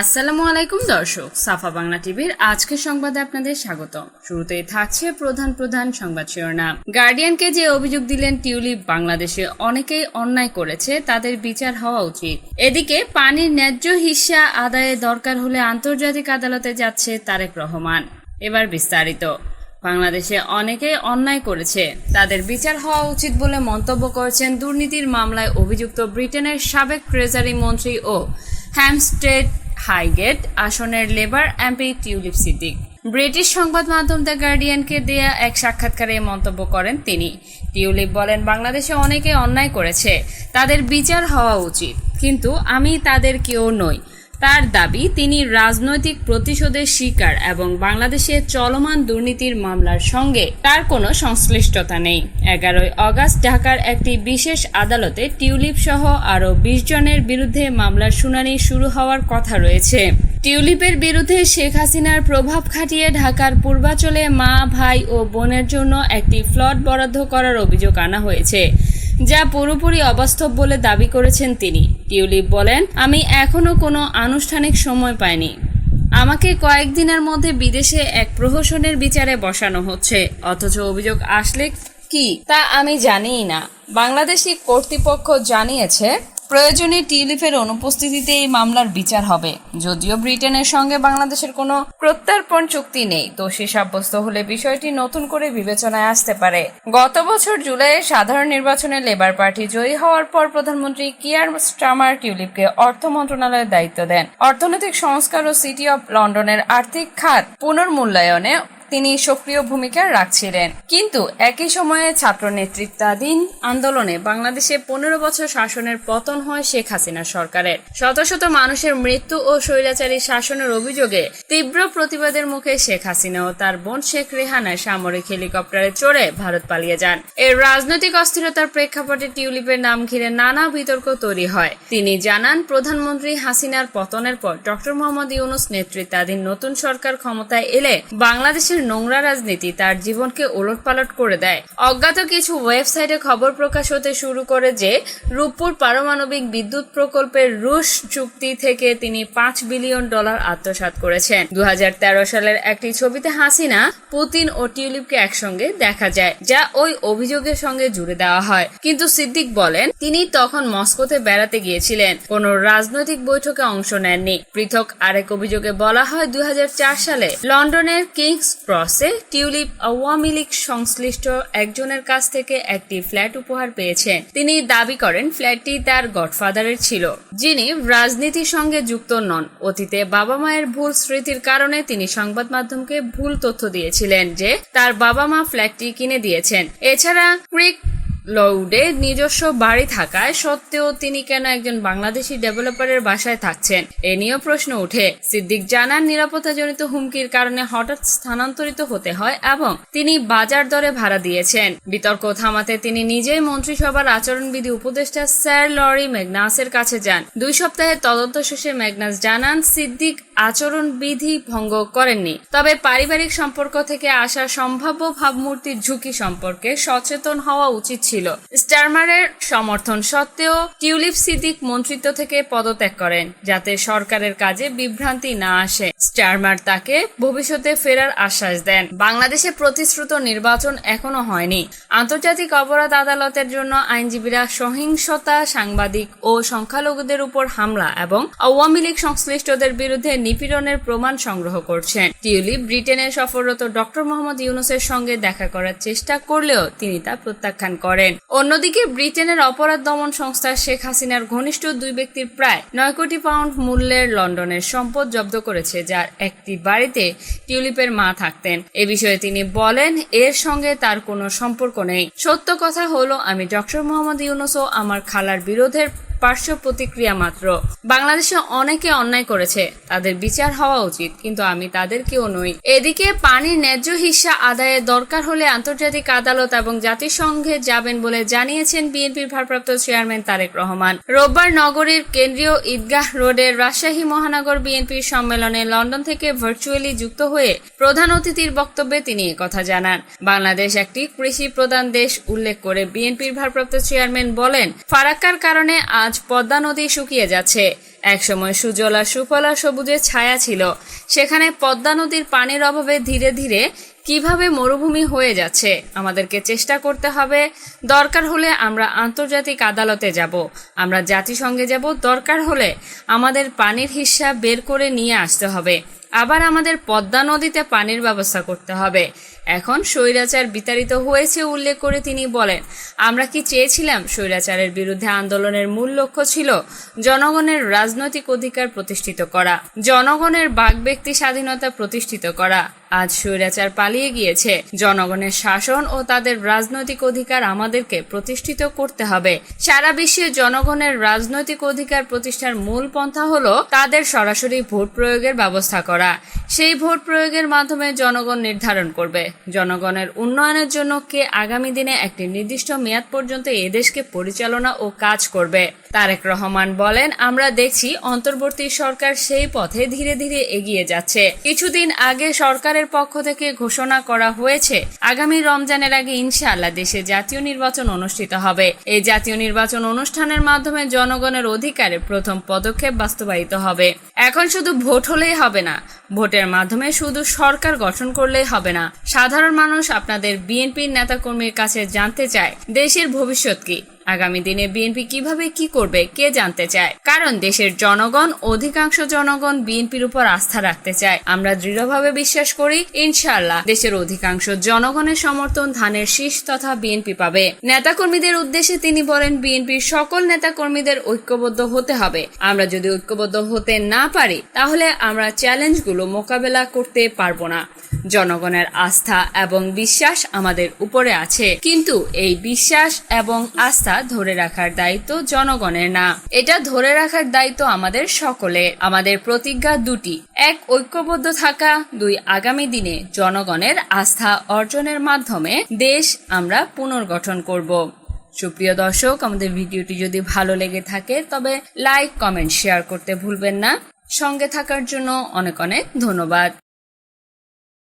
আসসালামু আলাইকুম, দর্শক। সাফা বাংলা টিভির আজকের সংবাদে আপনাদের স্বাগত শুরুতেই থাকছে প্রধান প্রধান সংবাদ শিরোনাম। গার্ডিয়ানকে যে অভিযোগ দিলেন টিউলিপ বাংলাদেশে, অনেকেই অন্যায় করেছে, তাদের বিচার হওয়া উচিত। এদিকে পানির ন্যায্য হিস্সা আদায়ে দরকার হলে আন্তর্জাতিক আদালতে যাচ্ছে তারেক রহমান। এবার বিস্তারিত। বাংলাদেশে অনেকেই অন্যায় করেছে, তাদের বিচার হওয়া উচিত বলে মন্তব্য করেছেন দুর্নীতির মামলায় অভিযুক্ত ব্রিটেনের সাবেক ট্রেজারি মন্ত্রী ও হ্যামস্টেড হাইগেট, আসনের Labour, MP, Tulip Siddiq. British সংবাদ মাধ্যম দ্য গার্ডিয়ানকে দেয়া এক সাক্ষাৎকারে মন্তব্য করেন তিনি। টিউলিপ বলেন, বাংলাদেশে অনেকে অন্যায় করেছে। তাদের বিচার হওয়া উচিত। কিন্তু আমি তাদের কেউ নই। তার দাবি, তিনি রাজনৈতিক প্রতিশোধের শিকার এবং বাংলাদেশে চলমান দুর্নীতির মামলার সঙ্গে তার কোনো সংশ্লিষ্টতা নেই। এগারোই অগাস্ট ঢাকার একটি বিশেষ আদালতে টিউলিপ সহ আরও বিশ জনের বিরুদ্ধে মামলার শুনানি শুরু হওয়ার কথা রয়েছে। টিউলিপের বিরুদ্ধে শেখ হাসিনার প্রভাব খাটিয়ে ঢাকার পূর্বাচলে মা, ভাই ও বোনের জন্য একটি ফ্লট বরাদ্দ করার অভিযোগ আনা হয়েছে। যা পুরোপুরি অবাস্তব বলে দাবি করেছেন তিনি। টিউলিপ বলেন, আমি এখনও কোনো আনুষ্ঠানিক সময় পাইনি। আমাকে কয়েকদিনের মধ্যে বিদেশে এক প্রহসনের বিচারে বসানো হচ্ছে। অথচ অভিযোগ আসলে কি তা আমি জানিই না। বাংলাদেশি কর্তৃপক্ষ জানিয়েছে প্রয়োজনে টিউলিপের অনুপস্থিতিতে এই মামলার বিচার হবে। যদিও ব্রিটেনের সঙ্গে বাংলাদেশের কোনো প্রত্যর্পণ চুক্তি নেই দোষী সাব্যস্ত হলে বিষয়টি নতুন করে বিবেচনায় আসতে পারে। গত বছর জুলাইয়ে সাধারণ নির্বাচনে লেবার পার্টি জয়ী হওয়ার পর প্রধানমন্ত্রী কিয়ার স্টামার টিউলিপকে অর্থ মন্ত্রণালয়ের দায়িত্ব দেন। অর্থনৈতিক সংস্কার ও সিটি অব লন্ডনের আর্থিক খাত পুনর্মূল্যায়নে তিনি সক্রিয় ভূমিকা রাখছিলেন। কিন্তু একই সময়ে ছাত্র নেতৃত্বাধীন আন্দোলনে বাংলাদেশে পনেরো বছর শাসনের পতন হয় শেখ হাসিনা সরকারের। শত শত মানুষের মৃত্যু ও স্বৈরাচারী শাসনের অভিযোগে তীব্র প্রতিবাদের মুখে শেখ হাসিনা ও তার বোন শেখ রেহানা সামরিক হেলিকপ্টারে চড়ে ভারত পালিয়ে যান। এর রাজনৈতিক অস্থিরতার প্রেক্ষাপটে টিউলিপের নাম ঘিরে নানা বিতর্ক তৈরি হয়। তিনি জানান, প্রধানমন্ত্রী হাসিনার পতনের পর ডক্টর মোহাম্মদ ইউনুস নেতৃত্বাধীন নতুন সরকার ক্ষমতায় এলে বাংলাদেশের নোংরা রাজনীতি তার জীবনকে ওলটপালট করে দেয়। অজ্ঞাত কিছু ওয়েবসাইটে খবর প্রকাশ হতে শুরু করে যে, রূপপুর পারমাণবিক বিদ্যুৎ প্রকল্পের রুশ চুক্তি থেকে তিনি পাঁচ বিলিয়ন ডলার আত্মসাৎ করেছেন। দু সালের একটি ছবিতে হাসিনা, পুতিন ও টিউলিপকে একসঙ্গে দেখা যায়, যা ওই অভিযোগের সঙ্গে জুড়ে দেওয়া হয়। কিন্তু সিদ্দিক বলেন, তিনি তখন মস্কোতে বেড়াতে গিয়েছিলেন। কোন রাজনৈতিক বৈঠকে অংশ নেননি। পৃথক আরেক অভিযোগে বলা হয় দুই হাজার চার সালে লন্ডনের কিংস ক্রসে টিউলিপ আওয়ামী লীগ সংশ্লিষ্ট একজনের কাছ থেকে একটি ফ্ল্যাট উপহার পেয়েছেন। তিনি দাবি করেন ফ্ল্যাটটি তার গডফাদারের ছিল। যিনি রাজনীতির সঙ্গে যুক্ত নন। অতীতে বাবা মায়ের ভুল স্মৃতির কারণে তিনি সংবাদ মাধ্যমকে ভুল তথ্য দিয়েছিলেন যে তার বাবা মা ফ্ল্যাটটি কিনে দিয়েছেন। এছাড়া ক্রিক লউডে নিজস্ব বাড়ি থাকায় সত্ত্বেও তিনি কেন একজন বাংলাদেশি ডেভেলপারের বাসায় থাকছেন? এ নিয়েও প্রশ্ন উঠে সিদ্দিক জানান, নিরাপত্তাজনিত হুমকির কারণে হঠাৎ স্থানান্তরিত হতে হয় এবং তিনি বাজার দরে ভাড়া দিয়েছেন। বিতর্ক থামাতে তিনি নিজেই মন্ত্রিসভার আচরণবিধি উপদেষ্টা স্যার লরি ম্যাগনাসের কাছে যান। দুই সপ্তাহের তদন্ত শেষে ম্যাগনাস জানান, সিদ্দিক আচরণবিধি ভঙ্গ করেননি। তবে পারিবারিক সম্পর্ক থেকে আসা সম্ভাব্য ভাবমূর্তির ঝুঁকি সম্পর্কে সচেতন হওয়া উচিত ছিল। স্টারমারের সমর্থন সত্ত্বেও টিউলিপ সিদ্দিক মন্ত্রিত্ব থেকে পদত্যাগ করেন, যাতে সরকারের কাজে বিভ্রান্তি না আসে। স্টারমার তাকে ভবিষ্যতে ফেরার আশ্বাস দেন। বাংলাদেশে প্রতিশ্রুত নির্বাচন এখনও হয়নি। আন্তর্জাতিক অপরাধ আদালতের জন্য আইনজীবীরা সহিংসতা, সাংবাদিক ও সংখ্যালঘুদের উপর হামলা এবং আওয়ামী লীগ সংশ্লিষ্টদের বিরুদ্ধে নিপীড়নের প্রমাণ সংগ্রহ করছেন। টিউলিপ ব্রিটেনে সফররত ডক্টর মোহাম্মদ ইউনুসের সঙ্গে দেখা করার চেষ্টা করলেও তিনি তা প্রত্যাখ্যান করেন। অন্যদিকে ব্রিটেনের অপরাধ দমন সংস্থা শেখ হাসিনার ঘনিষ্ঠ দুই ব্যক্তির প্রায় নয় কোটি পাউন্ড মূল্যের লন্ডনের সম্পদ জব্দ করেছে, যার একটি বাড়িতে টিউলিপের মা থাকতেন। এ বিষয়ে তিনি বলেন, এর সঙ্গে তার কোনো সম্পর্ক নেই। সত্য কথা হলো, আমি ডক্টর মোহাম্মদ ইউনুস ও আমার খালার বিরোধের পার্শ্ব প্রতিক্রিয়া মাত্র। বাংলাদেশে অনেকে অন্যায় করেছে, তাদের বিচার হওয়া উচিত, কিন্তু আমি তাদের কেউ নই। এদিকে পানির ন্যায্য হিস্সা আদায়ে দরকার হলে আন্তর্জাতিক আদালত এবং জাতিসংঘে যাবেন বলে জানিয়েছেন বিএনপির ভারপ্রাপ্ত চেয়ারম্যান তারেক রহমান। রোববার নগরীর কেন্দ্রীয় ঈদগাহ রোডের রাজশাহী মহানগর বিএনপির সম্মেলনে লন্ডন থেকে ভার্চুয়ালি যুক্ত হয়ে প্রধান অতিথির বক্তব্যে তিনি কথা জানান। বাংলাদেশ একটি কৃষি প্রধান দেশ, উল্লেখ করে বিএনপির ভারপ্রাপ্ত চেয়ারম্যান বলেন, ফারাক্কার কারণে আজ আজ পদ্মা নদী শুকিয়ে যাচ্ছে। একসময় সুজলা সুফলা সবুজের ছায়া ছিল। সেখানে পদ্মা নদীর পানির অভাবে ধীরে ধীরে কীভাবে মরুভূমি হয়ে যাচ্ছে, আমাদেরকে চেষ্টা করতে হবে। দরকার হলে আমরা আন্তর্জাতিক আদালতে যাব। আমরা জাতিসংঘে যাব, দরকার হলে আমাদের পানির হিসাব বের করে নিয়ে আসতে হবে। আবার আমাদের পদ্মা নদীতে পানির ব্যবস্থা করতে হবে। এখন স্বৈরাচার বিতাড়িত হয়েছে উল্লেখ করে তিনি বলেন, আমরা কি চেয়েছিলাম স্বৈরাচারের বিরুদ্ধে আন্দোলনের মূল লক্ষ্য ছিল জনগণের রাজনৈতিক অধিকার প্রতিষ্ঠিত করা, জনগণের বাক ব্যক্তি স্বাধীনতা প্রতিষ্ঠিত করা। আজ স্বৈরাচার পালিয়ে গিয়েছে। জনগণের শাসন ও তাদের রাজনৈতিক অধিকার আমাদেরকে প্রতিষ্ঠিত করতে হবে। সারা বিশ্বে জনগণের রাজনৈতিক অধিকার প্রতিষ্ঠার মূল পন্থা হলো তাদের সরাসরি ভোট প্রয়োগের ব্যবস্থা করা। সেই ভোট প্রয়োগের মাধ্যমে জনগণ নির্ধারণ করবে। জনগণের উন্নয়নের জন্য কে আগামী দিনে একটি নির্দিষ্ট মেয়াদ পর্যন্ত এদেশকে পরিচালনা ও কাজ করবে। তারেক রহমান বলেন, আমরা দেখছি অন্তর্বর্তী সরকার সেই পথে ধীরে ধীরে এগিয়ে যাচ্ছে। কিছুদিন আগে সরকারের পক্ষ থেকে ঘোষণা করা হয়েছে, আগামী রমজানের আগে ইনশাআল্লাহ দেশে জাতীয় নির্বাচন অনুষ্ঠিত হবে। এই জাতীয় নির্বাচন অনুষ্ঠানের মাধ্যমে জনগণের অধিকারে প্রথম পদক্ষেপ বাস্তবায়িত হবে। এখন শুধু ভোট হলেই হবে না, ভোটের মাধ্যমে শুধু সরকার গঠন করলেই হবে না। সাধারণ মানুষ আপনাদের বিএনপির নেতাকর্মীর কাছে জানতে চায়, দেশের ভবিষ্যৎ কি? আগামী দিনে বিএনপি কীভাবে কি করবে, কে জানতে চায়? কারণ দেশের জনগণ, অধিকাংশ জনগণ বিএনপির উপর আস্থা রাখতে চায়। আমরা দৃঢ়ভাবে বিশ্বাস করি, ইনশাআল্লাহ দেশের অধিকাংশ জনগণের সমর্থন ধানের শীষ তথা বিএনপি পাবে। নেতাকর্মীদের উদ্দেশ্যে তিনি বলেন, বিএনপির সকল নেতাকর্মীদের ঐক্যবদ্ধ হতে হবে। আমরা যদি ঐক্যবদ্ধ হতে না পারি, তাহলে আমরা চ্যালেঞ্জগুলো মোকাবেলা করতে পারব না। জনগণের আস্থা এবং বিশ্বাস আমাদের উপরে আছে। কিন্তু এই বিশ্বাস এবং আস্থা ধরে রাখার দায়িত্ব জনগণের না। এটা ধরে রাখার দায়িত্ব আমাদের সকলে আমাদের প্রতিজ্ঞা দুটি। এক, ঐক্যবদ্ধ থাকা। দুই, আগামী দিনে জনগণের আস্থা অর্জনের মাধ্যমে দেশ আমরা পুনর্গঠন করব। সুপ্রিয় দর্শক, আমাদের ভিডিওটি যদি ভালো লেগে থাকে, তবে লাইক, কমেন্ট, শেয়ার করতে ভুলবেন না। সঙ্গে থাকার জন্য অনেক অনেক ধন্যবাদ।